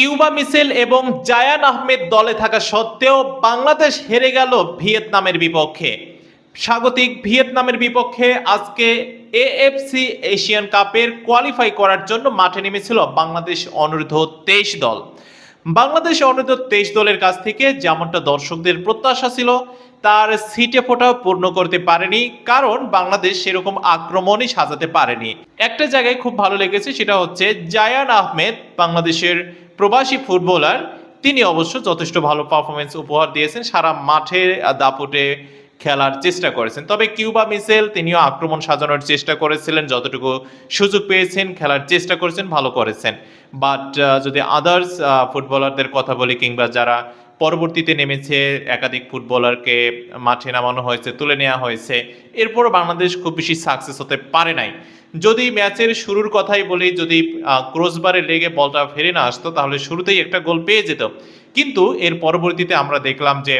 Cuba Mitchell এবং জায়ান আহমেদ দলে থাকা সত্ত্বেও বাংলাদেশ হেরে গেল ভিয়েতনামের বিপক্ষে। স্বাগতিক, ভিয়েতনামের বিপক্ষে আজকে এএফসি এশিয়ান কাপের কোয়ালিফাই করার জন্য মাঠে নেমেছিল বাংলাদেশ অনূর্ধ্ব তেইশ দল। বাংলাদেশ অনূর্ধ্ব তেইশ দলের কাছ থেকে যেমনটা দর্শকদের প্রত্যাশা ছিল, তার সিটে ফোটাও পূর্ণ করতে পারেনি, কারণ বাংলাদেশ সেরকম আক্রমণই সাজাতে পারেনি। একটা জায়গায় খুব ভালো লেগেছে, সেটা হচ্ছে জায়ান আহমেদ বাংলাদেশের প্রবাসী ফুটবলার, তিনি অবশ্য যথেষ্ট ভালো পারফরমেন্স উপহার দিয়েছেন, সারা মাঠে দাপুটে খেলার চেষ্টা করেছেন। তবে কিউবা মিসেল, তিনিও আক্রমণ সাজানোর চেষ্টা করেছিলেন, যতটুকু সুযোগ পেয়েছেন, খেলার চেষ্টা করেছেন, ভালো করেছেন। বাট যদি আদার্স ফুটবলারদের কথা বলি, কিংবা যারা পরবর্তীতে নেমেছে, একাধিক ফুটবলারকে মাঠে নামানো হয়েছে, তুলে নেওয়া হয়েছে, এরপরও বাংলাদেশ খুব বেশি সাকসেস হতে পারে নাই। যদি ম্যাচের শুরুর কথাই বলি, যদি ক্রসবারে লেগে বলটা ফেরে না আসতো, তাহলে শুরুতেই একটা গোল পেয়ে যেত। কিন্তু এর পরবর্তীতে আমরা দেখলাম যে,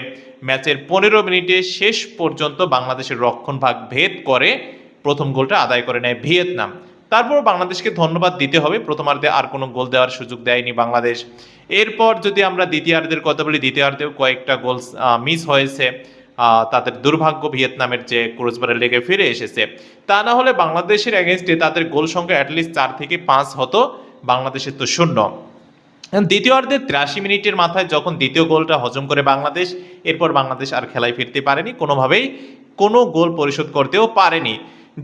ম্যাচের পনেরো মিনিটে শেষ পর্যন্ত বাংলাদেশের রক্ষণ ভাগ ভেদ করে প্রথম গোলটা আদায় করে নেয় ভিয়েতনাম। তারপর বাংলাদেশকে ধন্যবাদ দিতে হবে। প্রথমার্ধে আর কোনো গোল দেওয়ার সুযোগ দেয়নি বাংলাদেশ। এরপর যদি আমরা দ্বিতীয়ার্ধের কথা বলি, দ্বিতীয়ার্ধেও কয়েকটা গোল মিস হয়েছে। তাদের দুর্ভাগ্য ভিয়েতনামের যে ক্রোজবারে লেগে ফিরে এসেছে। তা না হলে বাংলাদেশের এগেনস্টে তাদের গোল সংখ্যা অ্যাটলিস্ট চার থেকে পাঁচ হতো, বাংলাদেশের তো শূন্য। দ্বিতীয়ার্ধে তিরাশি মিনিটের মাথায় যখন দ্বিতীয় গোলটা হজম করে বাংলাদেশ, এরপর বাংলাদেশ আর খেলায় ফিরতে পারেনি, কোনোভাবেই কোনো গোল পরিশোধ করতেও পারেনি।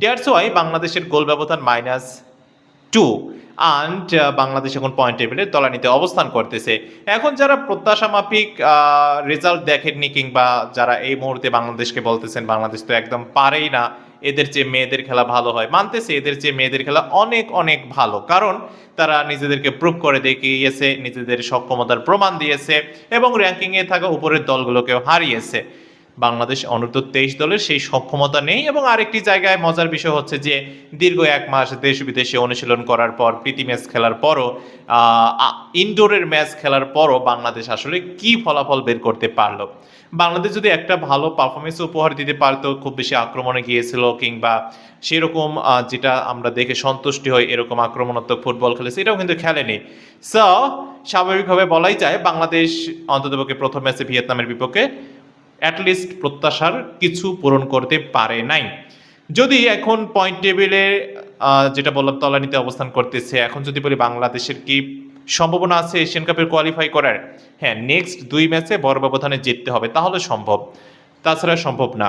ডেয়ার্স ওয়াই বাংলাদেশের গোল ব্যবধান মাইনাস টু অ্যান্ড বাংলাদেশ এখন পয়েন্ট টেবিলের তলানিতে অবস্থান করতেছে। এখন যারা প্রত্যাশা মাফিক রেজাল্ট দেখেননি কিংবা যারা এই মুহূর্তে বাংলাদেশকে বলতেছেন, বাংলাদেশ তো একদম পারেই না, এদের যে মেয়েদের খেলা ভালো হয়। মানতেছে এদের যে মেয়েদের খেলা অনেক অনেক ভালো। কারণ তারা নিজেদেরকে প্রুভ করে দেখিয়েছে, নিজেদের সক্ষমতার প্রমাণ দিয়েছে এবং র্যাঙ্কিংয়ে থাকা উপরের দলগুলোকেও হারিয়েছে। বাংলাদেশ অনূর্ধ্ব তেইশ দলের সেই সক্ষমতা নেই এবং আরেকটি জায়গায় মজার বিষয় হচ্ছে যে দীর্ঘ এক মাস দেশ বিদেশে অনুশীলন করার পর প্রীতি ম্যাচ খেলার পরও ইনডোরের ম্যাচ খেলার পরও বাংলাদেশ আসলে কি ফলাফল বের করতে পারল? বাংলাদেশ যদি একটা ভালো পারফরমেন্স উপহার দিতে পারতো, খুব বেশি আক্রমণে গিয়েছিল কিংবা সেরকম যেটা আমরা দেখে সন্তুষ্টি হই, এরকম আক্রমণাত্মক ফুটবল খেলেছে, এটাও কিন্তু খেলেনি স্বাভাবিকভাবে বলাই যায় বাংলাদেশ অন্ততপক্ষে প্রথম ম্যাচে ভিয়েতনামের বিপক্ষে অ্যাটলিস্ট প্রত্যাশার কিছু পূরণ করতে পারে নাই। যদি এখন পয়েন্ট টেবিলে যেটা বললাম তলানিতে অবস্থান করতেছে, এখন যদি বলি বাংলাদেশের কি সম্ভাবনা আছে এশিয়ান কাপের কোয়ালিফাই করার? হ্যাঁ নেক্সট দুই ম্যাচে বড় ব্যবধানে জিততে হবে, তাহলে সম্ভব। তাছাড়া সম্ভব না।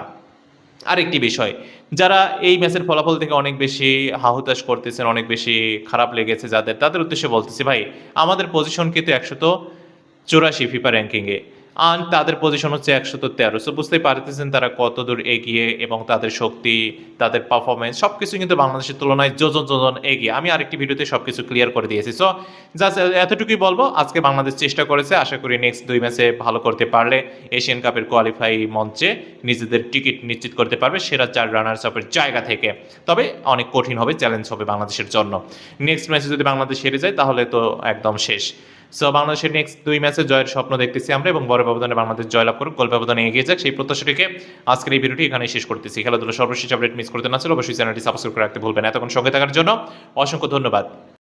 আরেকটি বিষয়, যারা এই ম্যাচের ফলাফল থেকে অনেক বেশি হাহুতাশ করতেছেন, অনেক বেশি খারাপ লেগেছে যাদের, তাদের উদ্দেশ্যে বলতেছি ভাই, আমাদের পজিশন কিন্তু একশত চুরাশি ফিফা র্যাঙ্কিংয়ে আর তাদের পজিশন হচ্ছে একশত তেরো। সো বুঝতেই পারতেছেন তারা কত দূর এগিয়ে এবং তাদের শক্তি, তাদের পারফরমেন্স সব কিছু কিন্তু বাংলাদেশের তুলনায় যোজন যোজন এগিয়ে। আমি আরেকটি ভিডিওতে সব কিছু ক্লিয়ার করে দিয়েছি। সো জাস্ট এতটুকুই বলব, আজকে বাংলাদেশ চেষ্টা করেছে, আশা করি নেক্সট দুই ম্যাচে ভালো করতে পারলে এশিয়ান কাপের কোয়ালিফাই মঞ্চে নিজেদের টিকিট নিশ্চিত করতে পারবে সেরা চার রানার্স আপের জায়গা থেকে। তবে অনেক কঠিন হবে চ্যালেঞ্জ হবে বাংলাদেশের জন্য। নেক্সট ম্যাচে যদি বাংলাদেশ হেরে যায়, তাহলে তো একদম শেষ। সো বাংলাদেশের নেক্সট দুই ম্যাচে জয়ের স্বপ্ন দেখতেছি আমরা এবং বড় ব্যবধানে বাংলাদেশ জয়লাভ করুক, গোল ব্যবধানে এগিয়ে যাক। সেই প্রত্যাশাটিকে আজকের এই ভিডিওটি এখানে শেষ করতেছি। খেলাধুলা সর্বশেষ আপডেট মিস করতে না ছিল অবশ্যই চ্যানেলটি সাবস্ক্রাইব করে রাখতে ভুলবেন। এতক্ষণ সঙ্গে থাকার জন্য অসংখ্য ধন্যবাদ।